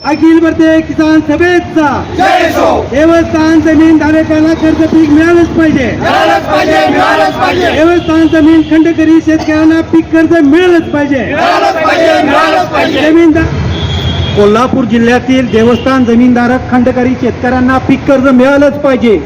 अखिल भारतीय किसान सभेचा देवस्थान जमीन धारकाला कर्ज पीक मिळालंच पाहिजे. देवस्थान जमीन खंडकरी शेतकऱ्यांना पीक कर्ज मिळालंच पाहिजे. कोल्हापूर जिल्ह्यातील देवस्थान जमीनधारक खंडकरी शेतकऱ्यांना पीक कर्ज मिळालंच पाहिजे.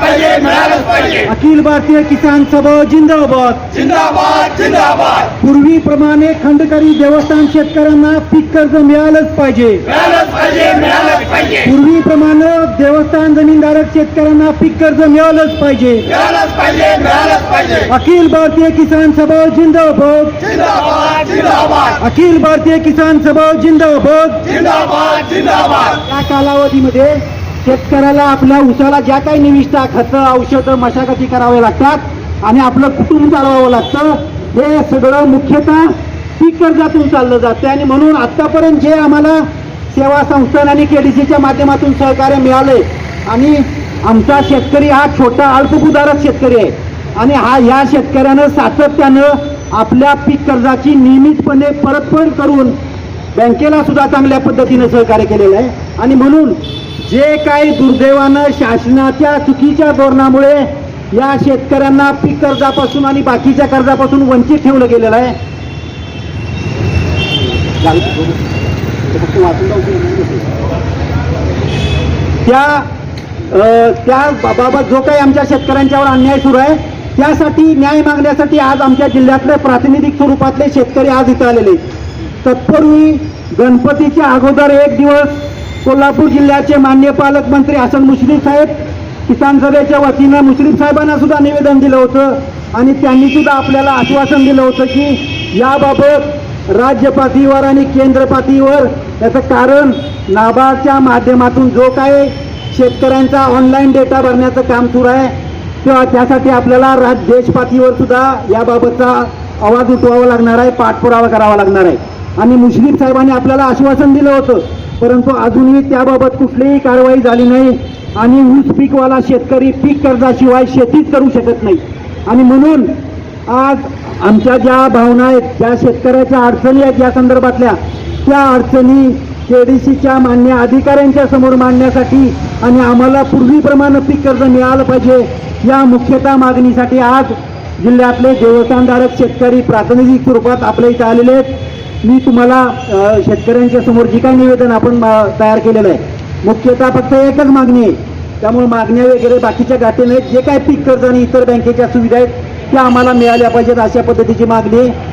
पाहिजे मिळालंच पाहिजे. अखिल भारतीय किसान सभा जिंदाबाद. जिंदाबाद जिंदाबाद. पूर्वीप्रमाणे खंडकरी देवस्थान शेतकऱ्यांना पीक कर्ज मिळालंच पाहिजे. मिळालंच पाहिजे मिळालंच पाहिजे. पूर्वीप्रमाणे देवस्थान जमीनधारक शेतकऱ्यांना पीक कर्ज मिळालंच पाहिजे. मिळालंच पाहिजे मिळालंच पाहिजे. अखिल भारतीय किसान सभा जिंदाबाद. जिंदाबाद जिंदाबाद. अखिल भारतीय किसान सभा जिंदाबाद. जिंदाबाद जिंदाबाद. या कालावधीमध्ये शेतकऱ्याला आपल्या उसाला ज्या काही निविष्ठा खतं औषधं मशागती करावे लागतात आणि आपलं कुटुंब चालवावं लागतं हे सगळं मुख्यतः पीक कर्जातून चाललं जातं आणि म्हणून आत्तापर्यंत जे आम्हाला सेवा संस्थान आणि केडीसीच्या माध्यमातून सहकार्य मिळालंय आणि आमचा शेतकरी हा छोटा अल्पभूधारक शेतकरी आहे. आणि हा ह्या शेतकऱ्यानं सातत्यानं आपल्या पीक कर्जाची नियमितपणे परतफेड करून बँकेला सुद्धा चांगल्या पद्धतीनं सहकार्य केलेलं आहे. आणि म्हणून जे काही दुर्दैवानं शासनाच्या चुकीच्या धोरणामुळे या शेतकऱ्यांना पीक कर्जापासून आणि बाकीच्या कर्जापासून वंचित ठेवलं गेलेलं आहे त्या त्या बाबत जो काही आमच्या शेतकऱ्यांच्यावर अन्याय सुरू आहे त्यासाठी न्याय मागण्यासाठी आज आमच्या जिल्ह्यातले प्रातिनिधिक स्वरूपातले शेतकरी आज इथं आलेले आहेत. तत्पूर्वी गणपतीच्या अगोदर एक दिवस कोल्हापूर जिल्ह्याचे मान्य पालकमंत्री हसन मुश्रीफ साहेब किसान सभेच्या वतीनं मुश्रीफ साहेबांना सुद्धा निवेदन दिलं होतं आणि त्यांनी सुद्धा आपल्याला आश्वासन दिलं होतं की याबाबत राज्य पातळीवर आणि केंद्र पातळीवर याचं कारण नाबार्डच्या माध्यमातून जो काय शेतकऱ्यांचा ऑनलाईन डेटा भरण्याचं काम सुरू आहे किंवा त्यासाठी आपल्याला राज देश पातळीवर सुद्धा याबाबतचा आवाज उठवावा लागणार आहे पाठपुरावा करावा लागणार आहे. आणि मुश्रीफ साहेबांनी आपल्याला आश्वासन दिलं होतं परंतु अजूनही त्याबाबत कुठलीही कारवाई झाली नाही आणि ऊस पीकवाला शेतकरी पीक कर्जाशिवाय शेतीच करू शकत नाही. आणि म्हणून आज आमच्या ज्या भावना आहेत ज्या शेतकऱ्याच्या अडचणी आहेत या संदर्भातल्या त्या अडचणी केडीसीच्या मान्य अधिकाऱ्यांच्या समोर मांडण्यासाठी आणि आम्हाला पूर्वीप्रमाणे पीक कर्ज मिळालं पाहिजे या मुख्यतः मागणीसाठी आज जिल्ह्यातले देवस्थानधारक शेतकरी प्रातिनिधिक स्वरूपात आपल्या इथं आलेले आहेत. मी तुम्हाला शेतकऱ्यांच्या समोर जी काही निवेदन आपण तयार केलेलं आहे मुख्यतः फक्त एकच मागणी आहे. त्यामुळे मागण्या वगैरे बाकीच्या गाठी नाहीत. जे काही पीक कर्ज आणि इतर बँकेच्या सुविधा आहेत त्या आम्हाला मिळाल्या पाहिजेत अशा पद्धतीची मागणी आहे.